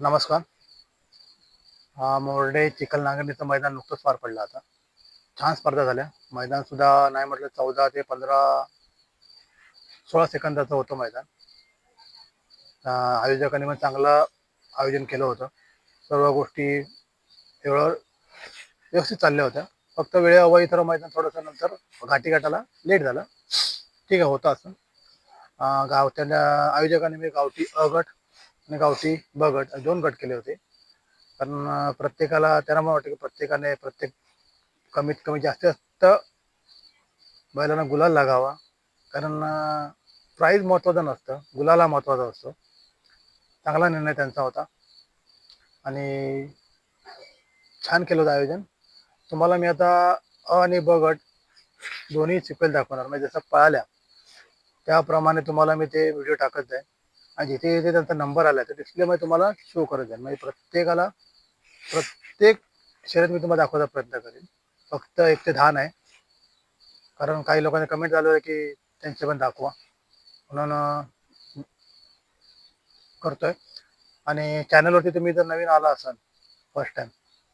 नमस्कार. हा मोर्डे चिखल नांगरणीचं मैदान नुकतंच पार पडलं आता. छान स्पर्धा झाल्या. मैदान सुद्धा नाही म्हटलं चौदा ते पंधरा सोळा सेकंदाचं होतं मैदान. आयोजकांनी पण चांगलं आयोजन केलं होतं. सर्व गोष्टी एवढं व्यवस्थित चालल्या होत्या. फक्त वेळेअभावी तर मैदान थोडंसं नंतर घाटी घाटाला लेट झालं. ठीक आहे होतं असं. गाव त्यांना आयोजकांनी मी गावठी अगट आणि गावठी ब गट दोन गट केले होते. कारण प्रत्येकाला त्यांना मला वाटतं की प्रत्येकाने प्रत्येक कमीत कमी जास्तीत जास्त बैलांना गुलाल लागावा. कारण प्राईज महत्त्वाचं नसतं. गुलाला महत्त्वाचा असतो. चांगला निर्णय त्यांचा होता. आणि छान केलं होतं आयोजन. तुम्हाला मी आता अ आणि ब गट दोन्ही सिक्वेल दाखवणार. म्हणजे जसं पळाल्या त्याप्रमाणे तुम्हाला मी ते व्हिडिओ टाकत जाईल आणि जिथे जिथे त्यांचा नंबर आला तर डिस्प्लेमध्ये तुम्हाला शो करत जाईल. म्हणजे प्रत्येकाला प्रत्येक शर्यत मी तुम्हाला दाखवायचा प्रयत्न करेन. फक्त एक ते दहा नाही. कारण काही लोकांनी कमेंट झालं आहे की त्यांचे पण दाखवा. म्हणून करतोय. आणि चॅनलवरती तुम्ही जर नवीन आला असाल फर्स्ट टाइम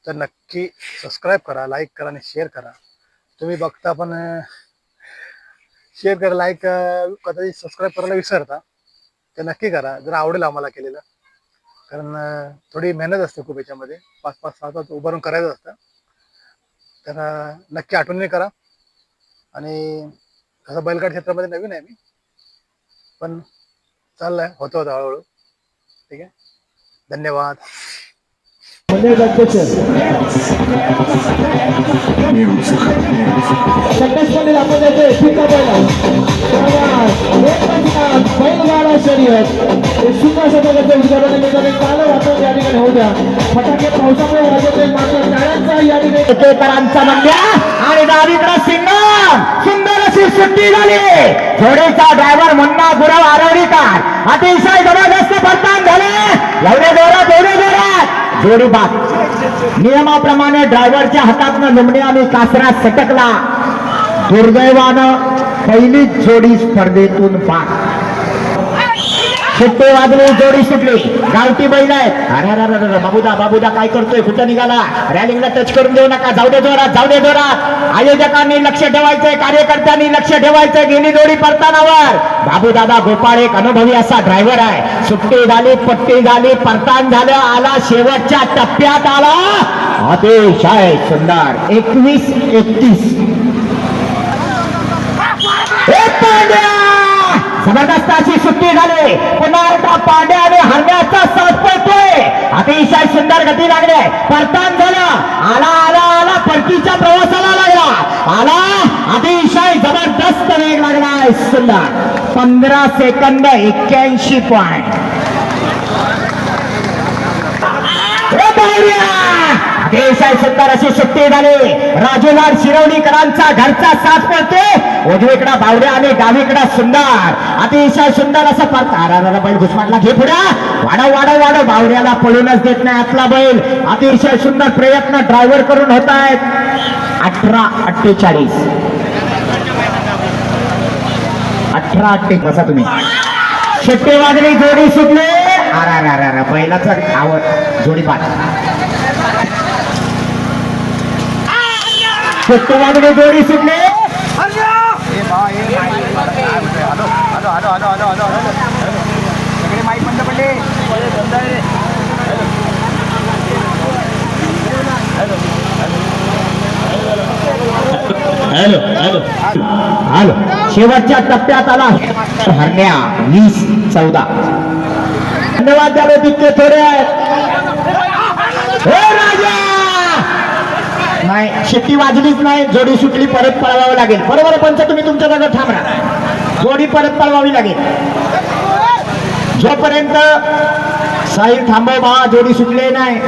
तर नक्की सबस्क्राईब करा लाईक करा आणि शेअर करा. तुम्ही बघता पण शेअर करा लाईक कदाचित सबस्क्राईब करायला विसरता. ते नक्की करा जर आवडेल आम्हाला केलेलं. कारण थोडी मेहनत असते खूप याच्यामध्ये. पाच पाच सहा तास उभारून करायचं असतं. तर नक्की आठवणी करा. आणि कसं बैलगाड क्षेत्रामध्ये नवीन आहे मी. पण चाललंय होतं होतं हळूहळू. ठीक आहे? धन्यवाद. आपण बैलगाडा शर्यत सुद्धा उद्घाटन निमित्ताने काल या ठिकाणी होत्या फटाके पावसामुळे वाजवते मात्र टाळ्यांचा या ठिकाणी मंड्या आणि डावीकडे सिंगम. सुंदर अशी सुट्टी झाली. थोडीचा ड्रायव्हर मुन्ना गुरव आरवडीकर. अतिशय जबरदस्त फरतान झाले. एवढे जोरात एवढे जोरात. जोडी बाद नियमाप्रमाणे ड्रायव्हरच्या हातातनं लुमणी आणि कासरा सटकला. दुर्दैवानं पहिलीच जोडी स्पर्धेतून पास सुट्टे वाजले जोडी सुटली. गावठी बैल आहेत. अरे अरे अरे बाबूदा बाबूदा काय करतोय? कुठं निघाला? रॅलिंगला टच करून देऊ नका. जाऊ दे जोरात जाऊ दे जोरात. आयोजकांनी लक्ष ठेवायचंय कार्यकर्त्यांनी लक्ष ठेवायचंय. गेली जोडी परतानावर बाबू दादा गोपाळ एक अनुभवी असा ड्रायव्हर आहे. सुट्टी झाली पट्टी झाली परतान झालं. आला शेवटच्या टप्प्यात आला. अतिशय सुंदर. एकवीस एकतीस हे पांड्या जबरदस्त अशी सुट्टी झाली. पुन्हा एकदा पांड्या आणि हरण्याचा साथ पडतोय. अतिशय सुंदर गती लागले. परतान झाला. आला आला आला. परतीच्या प्रवासाला लागला. आला. अतिशय जबरदस्त वेग लागलाय. सुंदर. पंधरा सेकंद एक्क्याऐंशी पॉईंट अतिशय सुंदर अशी सुट्टी झाली. राजूलाल शिरवणीकरांचा घरचा साथ पडते उजवीकडा बावड्या आणि डावीकडा सुंदर. अतिशय सुंदर असं परत अरे बैल घुसमाटला घे पुढे. वाढव वाढव वाढव. बावड्याला पळूनच देत नाही आतला बैल. अतिशय सुंदर प्रयत्न ड्रायव्हर करून होत आहेत. अठरा अठ्ठेचाळीस. अठरा अठ्ठे बसा तुम्ही. शेट्टे वाजली जोडी सुटले. अरे अरे अरे बैलाचं आवड जोडी पाठ. शेट्टे वाजली जोडी सुटली. Hello hello. हॅलो. शेवटच्या टप्प्यात आला. हरण्या वीस चौदा. धन्यवाद द्यावे तितके थोडे आहेत. नाही शेती वाजलीच नाही जोडी सुटली परत पळवावं लागेल. बरोबर पंच तुम्ही तुमच्या जागा थांबणार. जोडी परत पळवावी लागेल. जोपर्यंत साहिल थांबव बा जोडी सुटले नाही.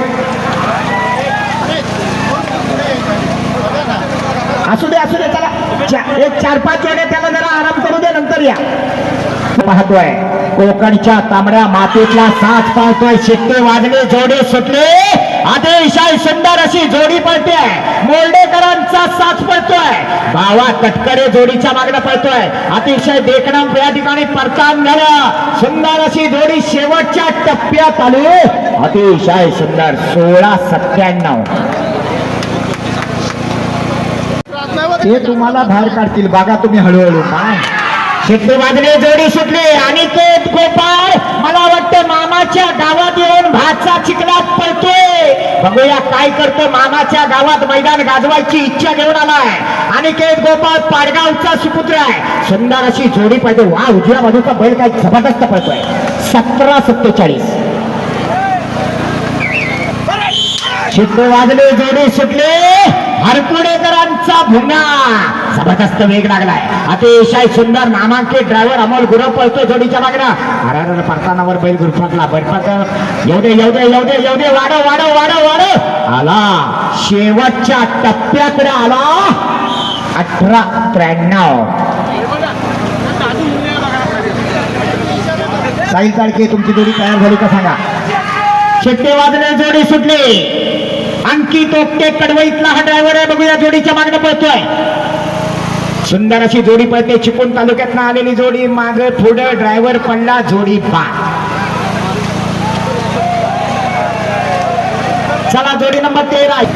असू दे असू दे त्याला एक चार पाच वेळे त्याला जरा आराम करू दे नंतर या. पाहतोय कोकणच्या तांबड्या मातीतला साथ पाहतोय शिट्टे वाजले जोडे सुटले. अतिशय सुंदर अशी जोडी पळते. मोर्डेकरांचा साथ पळतोय. भावा कटकरे जोडीच्या मागणं पळतोय. अतिशय देखणाम या ठिकाणी परतान झालं सुंदर अशी जोडी शेवटच्या टप्प्यात आली. अतिशय सुंदर सोळा सत्त्याण्णव. ते तुम्हाला बाहेर काढतील. बघा तुम्ही हळूहळू. काय? शिट्टी वाजले जोडी सुटली आणि ते गोपाळ मला वाटतं मामाच्या गावात येऊन भातचा चिखलात पडतोय. बघूया काय करतो मामाच्या गावात मैदान गाजवायची इच्छा घेऊन आलाय. आणि ते गोपाळ पाडगावचा सुपुत्र आहे. सुंदर अशी जोडी पाहिजे वा उजव्या बाजूचा बैल काय जबरदस्त पडतोय सतरा सत्तेचाळीस. शिट्टे वाजले जोडी सुटले. हरकुडेकरांचा भुंगा. जबरदस्त वेग लागलाय. अतिशय सुंदर नामांकित ड्रायव्हर अमोल गुरव पळतो जोडीच्या मागणं अरे परतानावर बैल गुरफटला. बरफाट येऊ दे येऊ दे येऊ दे येऊ दे. वाढव वाढव वाढव वाढव. आला. शेवटच्या टप्प्याकडे आला. अठरा त्र्याण्णव. साईल चाळके तुमची जोडी तयार झाली का सांगा? शिट्टे वाजण्या जोडी सुटली. अंकित ओक्टे कडवईतला हा ड्रायव्हर आहे. बघूया जोडीच्या मागणं पळतोय. सुंदर अशी जोडी पळते. चिपळूण तालुक्यात आलेली जोडी. माग पुढं ड्रायव्हर पडला जोडी बा चला जोडी नंबर तेरा ए,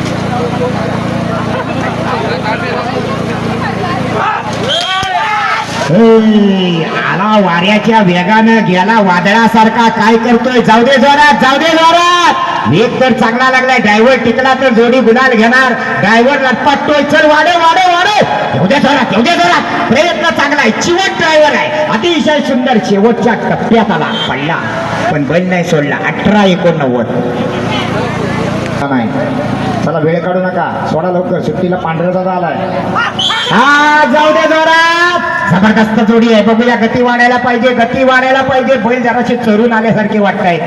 आला वाऱ्याच्या वेगानं गेला वादळासारखा. काय करतोय? जाऊ दे जोरात जाऊ दे जोरात. वेग तर चांगला लागलाय. ड्रायव्हर टिकला तर जोडी गुलाल घेणार. ड्रायव्हर लटपटतोय. चल वाढव वाढव येऊ दे जोरात येऊ दे जोरात. प्रयत्न चांगला आहे. चिवट ड्रायव्हर आहे. अतिशय सुंदर शेवटच्या टप्प्यात आला. पडला. पण बैल नाही सोडला. अठरा एकोणनव्वद. नाही चला वेळ काढू नका. सोडा लवकर. सुट्टीला पांढरा दादा आलाय. हा जाऊ दे जोरात. जबरदस्त जोडी आहे. बघूया गती वाढायला पाहिजे गती वाढायला पाहिजे. बैल जराशे चरून आल्यासारखे वाटतायत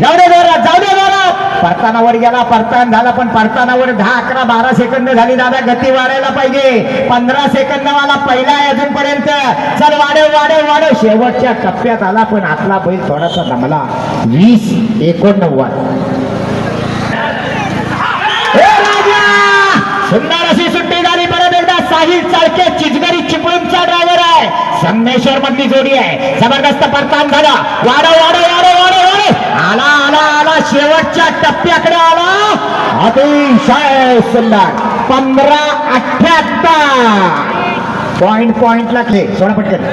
जाऊ दे जरा जाऊ दे जरा परतानावर गेला परतान झाला पण परतानावर दहा अकरा बारा सेकंद झाली दादा. गती वाढायला पाहिजे. पंधरा सेकंद वाला पहिला आहे अजूनपर्यंत. चल वाढव वाढव वाढव. शेवटच्या टप्प्यात आला पण आपला बैल थोडासा दमला वीस एकोणनव्वद. सुंदर अशी राहील एकदा चाळके चिचगरी चिपळूणचा ड्रायव्हर आहे. संगमेश्वर मधली जोडी आहे. जबरदस्त परतान झाला. वाड वाड वाडो वाडो वाढव. आला आला आला. शेवटच्या टप्प्याकडे आला. अतिशय सुंदर. पंधरा अठ्याहत्तर. पॉइंट पॉइंट लागले सोळा पटकन.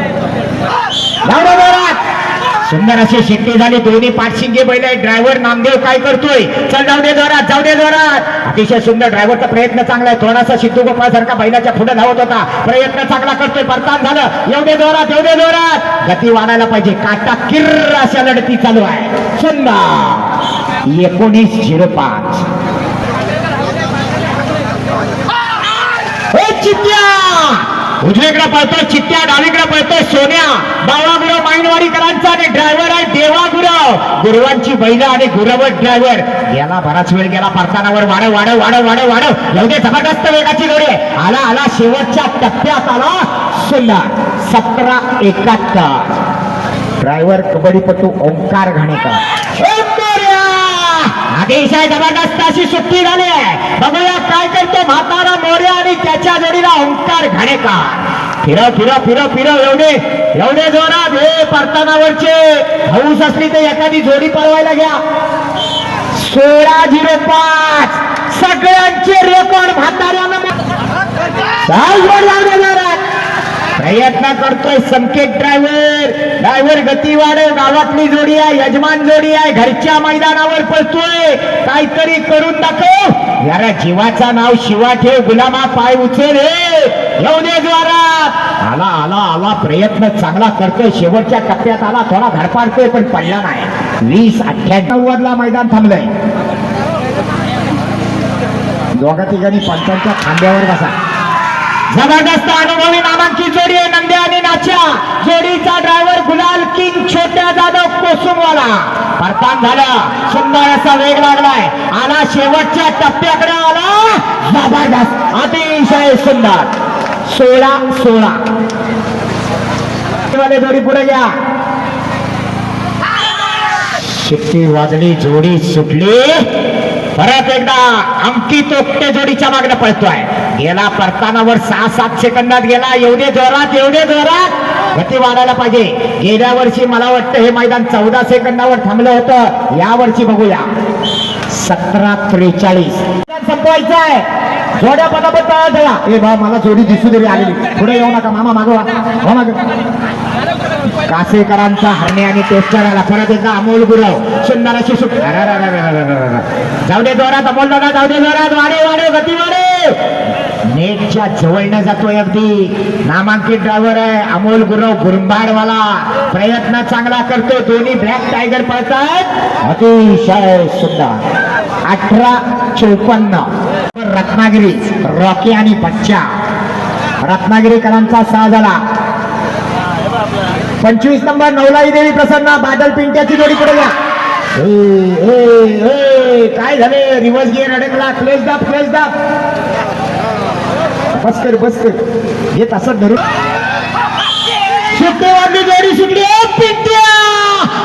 सुंदर अशी शेट्टी झाली. दोन्ही पाठशिंगे बैल आहे ड्रायव्हर नामदेव काय करतोय? चल जाऊ दे जोरात जाऊ दे जोरात. अतिशय सुंदर ड्रायव्हरचा प्रयत्न चांगला आहे. थोडासा सिद्धू गोपाळ सारखा बैलाच्या पुढे धावत होता. प्रयत्न चांगला करतोय. परतान झालं. येऊ दे जोरात येऊ दे जोरात. गती वाढायला पाहिजे. काटा किर्र अशा लढती चालू आहे. सुंदर. एकोणीस झिरो पाच. चित्या! चित्त्या उजवीकडे पळतोय चित्त्या डावीकडे पळतोय सोन्या. बाळागुरव माईनवाडीकरांचा आणि ड्रायव्हर आहे देवागुरव. गुरुवांची बैल आणि गुरवट ड्रायव्हर याला बराच वेळ गेला परतानावर वाढव वाढव वाढव वाढव वाढव. एवढे जबरदस्त वेगाची जोडी आहे. आला आला शेवटच्या टप्प्यात आला. सुंदर सतरा एकाहत्तर. ड्रायव्हर कबड्डीपटू ओंकार घाणेकर. अतिशय जबरदस्त अशी सुट्टी झाली आहे. बघूया काय करतो म्हातारा मोर्या आणि त्याच्या जोडीला ओंकार घाणेकर. फिरव फिरव फिरव फिरव एवढे एवढे जोरात. हे परतानावरचे हौस असली तर एखादी जोडी पळवायला घ्या. सोळा झिरो पाच. सगळ्यांचे रेकॉर्ड म्हाताऱ्यानं साल वर लावले जोरात प्रयत्न करतोय संकेत ड्रायव्हर ड्रायव्हर गती वाढव गावातली जोडी आहे यजमान जोडी आहे घरच्या मैदानावर पळतोय. काहीतरी करून दाखव. यारा जीवाचा नाव शिवा ठेव गुलामा पाय उचल हे. येऊ दे द्वारात आला आला आला प्रयत्न चांगला करतोय. शेवटच्या टप्प्यात आला थोडा धडपाडतोय पण पडला नाही. वीस अठ्ठ्याण्णव ला मैदान थांबलंय. दोघा तिघांनी पंचांच्या खांद्यावर बसा. जबरदस्त अनुभवी नामांकित जोडी आहे नंद्या आणि नाच्या. जोडीचा ड्रायव्हर गुलाल किंग छोट्या जाधव कोसुमवाला. परतान झालं. सुंदर असा वेग लागलाय आला शेवटच्या टप्प्याकडे आला. जबरदस्त. अतिशय सुंदर. सोळा सोळा. जोडी पुढे घ्या. शिट्टी वाजली जोडी सुटली. परत एकदा अंकित ओकटे जोडीच्या मागणं पळतोय. गेला परतानावर सहा सात सेकंदात गेला. एवढे जोरात एवढे जोरात. गती वाढायला पाहिजे. गेल्या वर्षी मला वाटतं हे मैदान चौदा सेकंदावर थांबलं होतं. या वर्षी बघूया. सतरा त्रेचाळीस. संपवायचं आहे. थोड्या पटापट तयार झाला. ए बा मला जोडी दिसू देवी आलेली पुढे येऊ नका मामा मागवा हो माग. कासेकरांचा हरणे आणि टेस्टर परत एकदा अमोल गुरव. सुंदर अशी सुट जाऊ दे जोरात अमोल दादा जाऊ दे जोरात. वाढे वाढे गती वाढे. नेटच्या जवळनं जातोय अगदी. नामांकित ड्रायव्हर आहे. अमोल गुरव गुरुंबाडवाला. प्रयत्न चांगला करतो दोन्ही ब्लॅक टायगर पळतात. अतिशय सुंदर. अठरा चौपन्न. रत्नागिरी रॉकी आणि बच्चा. रत्नागिरीकरांचा सहा झाला. पंचवीस नंबर नवलाई देवी प्रसन्न. बादल पिंट्याची जोडी पुढे घ्या काय झाले? रिव्हर्स गिअर अडकला. क्लेश दाब क्लेश दाब बसकर बसकर. बस कर धरून. सुट्टी वाढली जोडी सुटली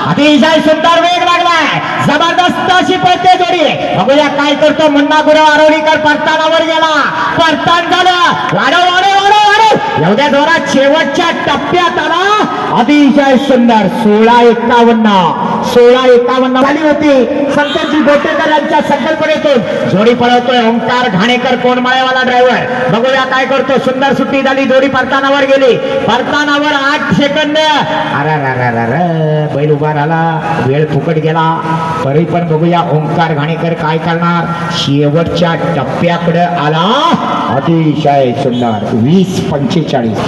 अतिशय सुंदर वेग लागलाय. जबरदस्त अशी पळते जोडी. बघूया काय करतो मुन्ना गुरु आरोलीकर परतानावर गेला. परतान झालं. वाढव वाढव. एवढ्या जोरात शेवटच्या टप्प्यात आला. अतिशय सुंदर सोळा एकावन्न सोळा एकावन्न झाली होती. संतोषजी गोटेकर यांच्या संकल्पनेतून जोडी पळवतोय ओंकार घाणेकर कोणमाळेवाला ड्रायव्हर बघूया काय करतो. सुंदर सुट्टी झाली जोडी परतानावर गेली. परतानावर आठ सेकंद. अरे अरे, बैल उभा राहिला. वेळ फुकट गेला. तरी पण बघूया ओंकार घाणेकर काय करणार. शेवटच्या टप्प्याकडे आला. अतिशय सुंदर वीस पंचेचाळीस.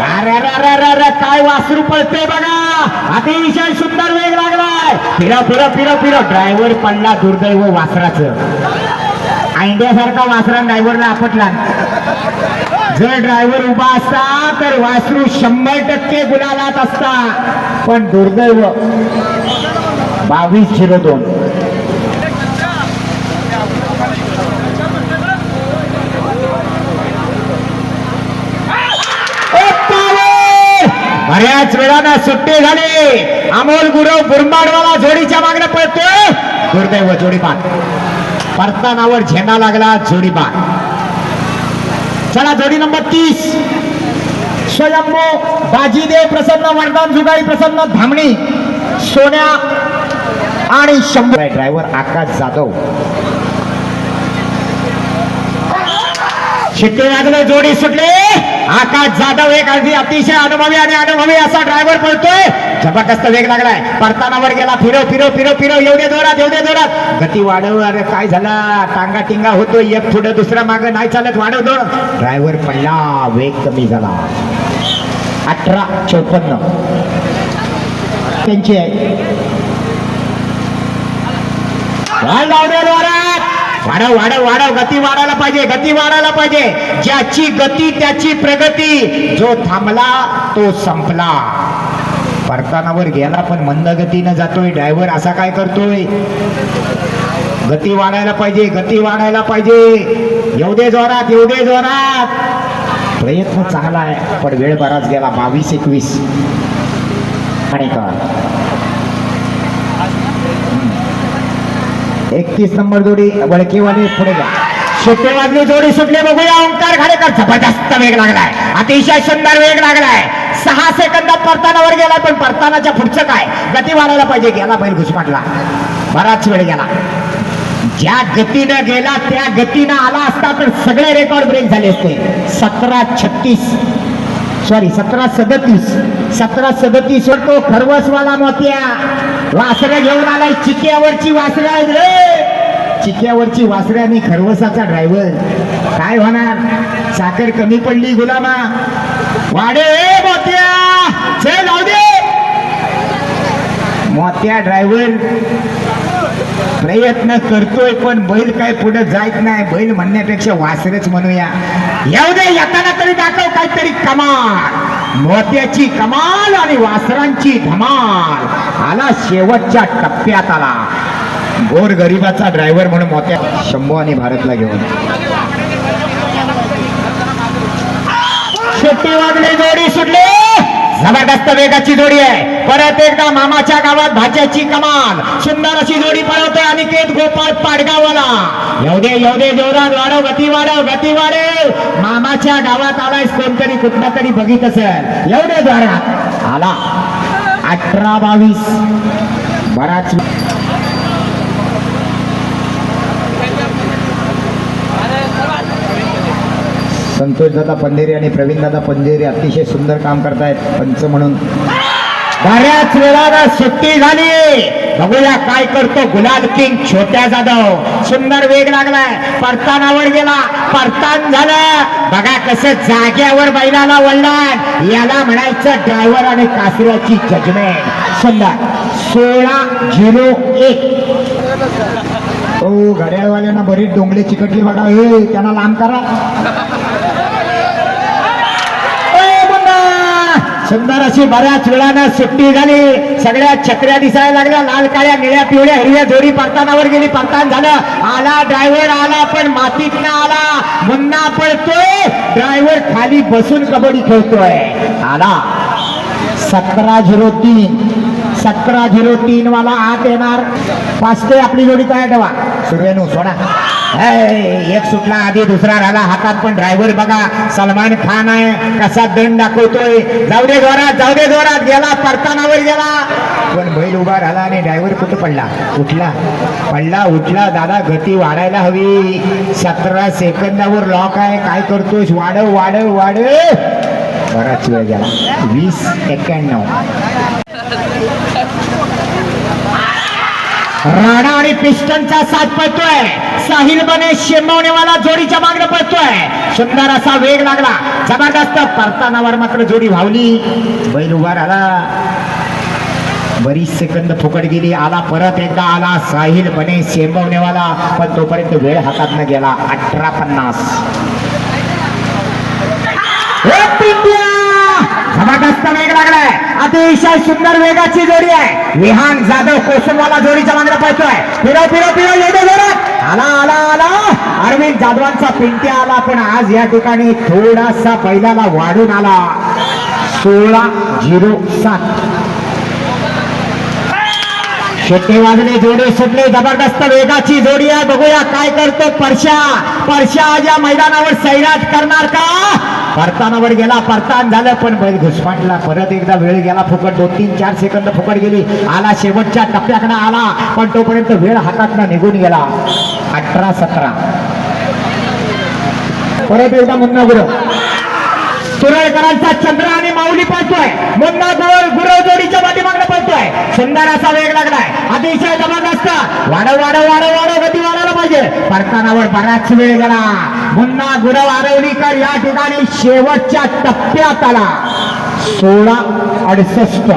अरे काय वासरू पळते बघा! अतिशय सुंदर वेग लागलाय! फिरा फिरा फिरा फिरा. ड्रायव्हर पडला दुर्दैव वासराचं. आयंड्यासारखा वासरा ड्रायव्हरला आपटला. जर ड्रायव्हर उभा असता तर वासरू शंभर टक्के गुलालात असता. पण दुर्दैव बावीस झिरो दोन. बऱ्याच वेळानं सुट्टी झाली. अमोल गुरव बुरमाडवाला जोडीच्या मागणं पळतोय. दुर्दैव जोडी परतानावर झेंडा लागला जोडी चला जोडी नंबर तीस. स्वयंभू बाजीदेव प्रसन्न वरदान जुगाई प्रसन्न धामणी सोन्या आणि शंभर ड्रायव्हर आकाश जाधव. शिट्टी लागले जोडी सुटले. आकाश जाधव एक अगदी अतिशय अनुभवी आणि अनुभवी असा ड्रायव्हर पळतोय. जबरदस्त वेग लागलाय. परतानावर गेला फिरव फिरव फिरव फिरव एवढे जोरात एवढे जोरात. गती वाढव अरे काय झाला? टांगा टिंगा होतो एक पुढे दुसरा माग नाही चालत वाढव दोन ड्रायव्हर पडला वेग कमी झाला. अठरा चौपन्न. त्यांची आहे. वाढव वाढव वाढव. गती वाढायला पाहिजे गती वाढायला पाहिजे. ज्याची गती त्याची प्रगती. जो थांबला तो संपला. परतानावर गेला पण मंद गतीनं जातोय. ड्रायव्हर असा काय करतोय? गती वाढायला पाहिजे गती वाढायला पाहिजे. एवढे जोरात एवढे जोरात. प्रयत्न चांगला आहे पण वेळ बराच गेला. बावीस एकवीस. आणि का एकतीस नंबर जोडी वळकेवाली पुढे जा. सुट्टे वाजली जोडी सुटले बघूया. ओंकार घाडेकर जबरदस्त वेग लागलाय. अतिशय सुंदर वेग लागलाय. सहा सेकंदात परतानावर गेला पण परतानाच्या पुढचं काय? गती वाढायला पाहिजे गेला बैल घुसपाटला. बराच वेळ गेला. ज्या गतीनं गेला त्या गतीनं आला असता तर सगळे रेकॉर्ड ब्रेक झाले असते. सतरा छत्तीस. सॉरी सतरा सदतीस सतरा सदतीस वर तो खरवसवाला मोत्या. वासऱ्या घेऊन आलाय चिक्यावरची वासऱ्या. आहेत रे! चिक्यावरची वासऱ्या आणि खरवसाचा ड्रायव्हर काय होणार? साखर कमी पडली गुलामा. वाडे मोत्या. चल जाऊ दे. मोत्या ड्रायव्हर प्रयत्न करतोय पण बैल काय पुढे जायत नाही. बैल म्हणण्यापेक्षा वासरच म्हणूया. येऊ दे येताना तरी दाखव काहीतरी कमाल. मोत्याची कमाल आणि वासरांची धमाल. आला शेवटच्या टप्प्यात आला. गोर गरिबाचा ड्रायव्हर म्हणून मोत्या शंभू आणि भारतला घेऊन. शेट्टी वागले जोडी सुटले. जबरदस्त वेगाची जोडी आहे. परत एकदा मामाच्या गावात भाज्याची कमाल. सुंदर अशी जोडी पळवतोय अनिकेत गोपाळ पाडगावाला येऊ दे येऊ दे जोरात वाढव गती वाढव गती वाढव. मामाच्या गावात आलायस कोणतरी कुठला तरी बघित असेल. येऊ दे जोरात. आला. अठरा बावीस. बराच संतोष दादा पंधेरे आणि प्रवीण दादा पंधेरे अतिशय सुंदर काम करतायत पंच म्हणून. बऱ्याच वेळाला सुट्टी झाली. बघूया काय करतो गुलाल किंग छोट्या जाधव. सुंदर वेग लागलाय. परतानावर गेला. परतान झालं. बघा कसं जाग्यावर बैलाला वळलाय. याला म्हणायचं ड्रायव्हर आणि कासऱ्याची जजमेंट सुंदर. सोळा झिरो एक. ओ घड्याळवाल्यांना बरीच डोंगले चिकटली बघा ए त्यांना लांब करा ए, मुन्ना! सुंदर अशी बऱ्याच वेळानं सुट्टी झाली. सगळ्या छत्र्या दिसायला लागल्या. लाल काळ्या निळ्या पिवळ्या हिरव्या जोडी परतानावर गेली. परतान झालं. आला ड्रायव्हर आला पण मातीत ना आला. मुन्ना पळतोय. ड्रायव्हर खाली बसून कबड्डी खेळतोय. आला. सतरा झिरो तीन. सतरा झिरो तीन वाला आत येणार. पाच ते आपली जोडी तयार ठेवा. सुरवेनू सोडा. एक सुटला आधी दुसरा राहिला हातात. पण ड्रायव्हर बघा सलमान खान आहे. कसा दंड दाखवतोय जाऊ दे जोरात जाऊ दे जोरात. गेला परतानावर गेला. पण बैल उभा राहिला आणि ड्रायव्हर कुठं पडला? उठला. पडला उठला. दादा गती वाढायला हवी. सतरा सेकंदावर लॉक आहे. काय करतोय? वाढव वाढव वाढव. बराच वेळ गेला. वीस एक्क्याण्णव. राणा आणि पिस्टनचा साथ पळतोय. साहिल बने शेंबवणेवाला जोडीच्या मागणं पळतोय. सुंदर असा वेग लागला. जबरदस्त परतानावर मात्र जोडी भावली बैल उभा राहिला. बरीच सेकंद फुकट गेली. आला परत एकदा आला साहिल बने शेंबवणेवाला. पण तोपर्यंत वेळ हातात न गेला. अठरा पन्नास. जबरदस्त वेग लागलाय. अतिशय सुंदर वेगाची जोडी आहे. विहान जाधव कोसुमवाला जोडीच्या मागे पाहतोय फिरव फिरव फिरव येतो जोरात. आला आला आला. अरविंद जाधवांचा पिंटी आला पण आज या ठिकाणी थोडासा पहिल्याला वाढून आला. सोळा झिरो सात. शेटे वाजले जोडे सुटले. जबरदस्त वेगाची जोडी आहे. बघूया काय करतो परशा. परशा आज या मैदानावर सैराट करणार का? परतानावर गेला परतान झालं पण बैल घुसपाटला. परत एकदा वेळ गेला फुकट दोन तीन चार सेकंद फुकट गेली. आला शेवटच्या टप्प्याकडे आला पण तोपर्यंत वेळ हातातनं निघून गेला. अठरा सतरा. परत एकदा मुन्ना गुरु तुरळकरांचा चंद्र आणि माऊली पळतोय. मुन्ना गुरव गुरव जोडीच्या पाठीमागणं पळतोय. सुंदर असा वेग लागलाय. अतिशय जबरदस्त. वाढव वाढव वाढव वाढव गती वाढायला पाहिजे. परतानावर बराच वेळ गेला. पुन्हा गुरव आरवलीकर या ठिकाणी शेवटच्या टप्प्यात आला. सोळा अडसष्ट.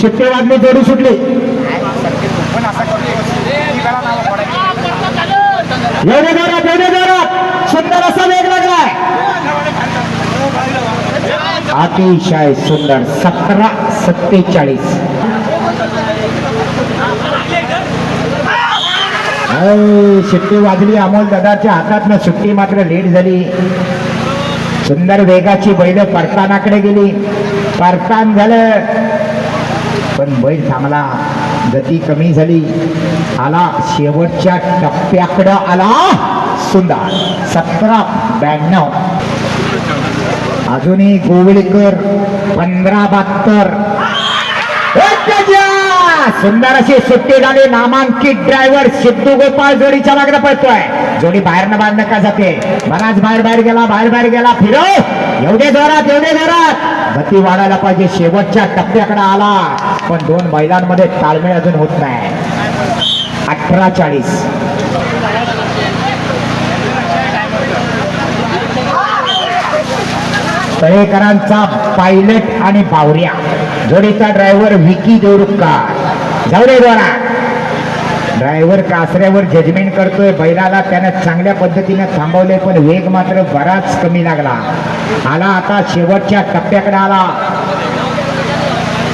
शिट्टे वाजली जोडी सुटली. एवढे जोरात एवढे सुंदर असा वेग लागलाय. अतिशय सुंदर सतरा सत्तेचाळीस. सुट्टी वाजली. अमोल दादाच्या हातातनं सुट्टी मात्र लेट झाली. सुंदर वेगाची बैल परतानाकडे गेली. परतान झालं. पण बैल थांबला. गती कमी झाली. आला. शेवटच्या टप्प्याकडं आला. सुंदर. सतरा ब्याण्णव. अजूनही गोवळीकर पंधरा बहात्तर. सुंदर अशी सुट्टी झाली नामांकित ड्रायव्हर सिद्धू गोपाळ जोडीच्या मागणं पळतोय. जोडी बाहेर न बाहेर नका जाते? बराच बाहेर बाहेर गेला बाहेर बाहेर गेला फिरो एवढे जोरात एवढे जोरात! गती वाढायला पाहिजे शेवटच्या टप्प्याकडे आला. पण दोन बैलांमध्ये ताळमेळ अजून होत नाही. अठरा चाळीस. तळेकरांचा पायलट आणि बावऱ्या. जोडीचा ड्रायव्हर विकी देवरुक्का जाऊ दे द्वारा ड्रायव्हर कासऱ्यावर जजमेंट करतोय बैलाला त्यानं चांगल्या पद्धतीने थांबवले पण वेग मात्र बराच कमी लागला. आला आता शेवटच्या टप्प्याकडे आला.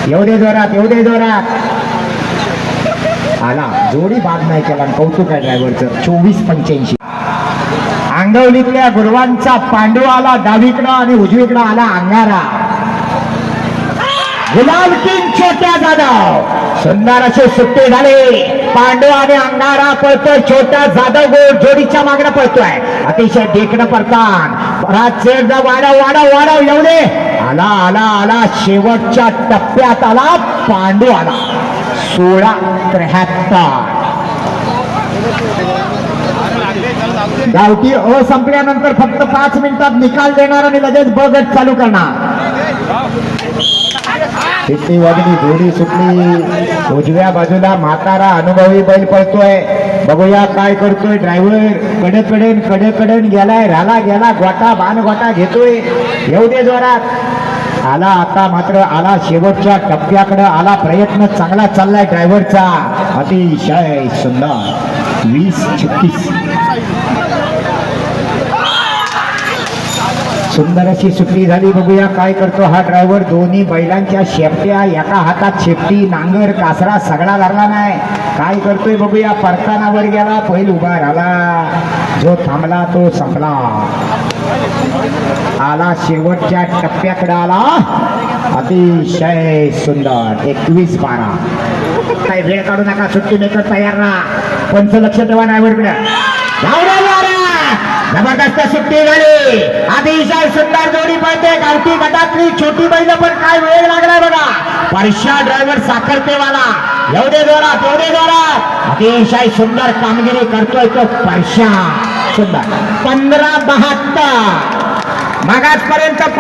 येऊ दे जोरात एवढे जोरात आला. जोडी बाद नाही केला. कौतुक आहे ड्रायव्हरचं. चोवीस पंच्याऐंशी. आंगवलीतल्या गुरुवांचा पांडू आला डावीकडं आणि उजवीकडं आला अंगारा. गुलाल किंग छोट्या जाधव. सुंदर असे सुट्टे झाले. पांडव आणि अंगारा पळतोय. छोटा जाधव गोड जोडीच्या मागणं पळतोय. अतिशय देखणं पडतात बराच चेडदा वाढव वाढव वाढव एवढे आला आला आला. शेवटच्या टप्प्यात आला पांडू आला. सोळा त्र्याहत्तर. गावठी अ संपल्यानंतर फक्त पाच मिनिटात निकाल देणार आणि लगेच ब गट चालू करणार. किती वाजली सुटली. उजव्या बाजूला म्हातारा अनुभवी बैल पळतोय. बघूया काय करतोय ड्रायव्हरकडे कडेन कडे कडेन गेलाय राला गेला गोटा बाण गोटा घेतोय. येऊ दे जोरात. आला आता मात्र आला शेवटच्या टप्प्याकडे आला प्रयत्न चांगला चाललाय ड्रायव्हरचा अतिशय सुंदर. वीस छत्तीस. सुंदर अशी सुटली झाली. बघूया काय करतो हा ड्रायव्हर दोन्ही बैलांच्या शेपट्या एका हातात शेपटी. नांगर कासरा सगळा लागला नाही. काय करतोय बघूया. परतानावर गेला. पहिल उभा राहिला. जो थांबला तो संपला. आला शेवटच्या टप्प्याकडे आला. अतिशय सुंदर. एकवीस बारा. काही वेळ काढू नका. सुट्टी मेकर तयार राहा. पंच लक्ष ठेवा ड्रायव्हरकडे जाऊ जबरदस्त सुट्टी झाली. अतिशय सुंदर जोडी पळते. गावठी गटातली छोटी बैल पण काय वेळ लागलाय बघा. परशा ड्रायव्हर साखरतेवाला. एवढे जोरात एवढे जोरात. अतिशय सुंदर कामगिरी करतोय तो परशा सुंदर. पंधरा बहात्तर. मागासपर्यंत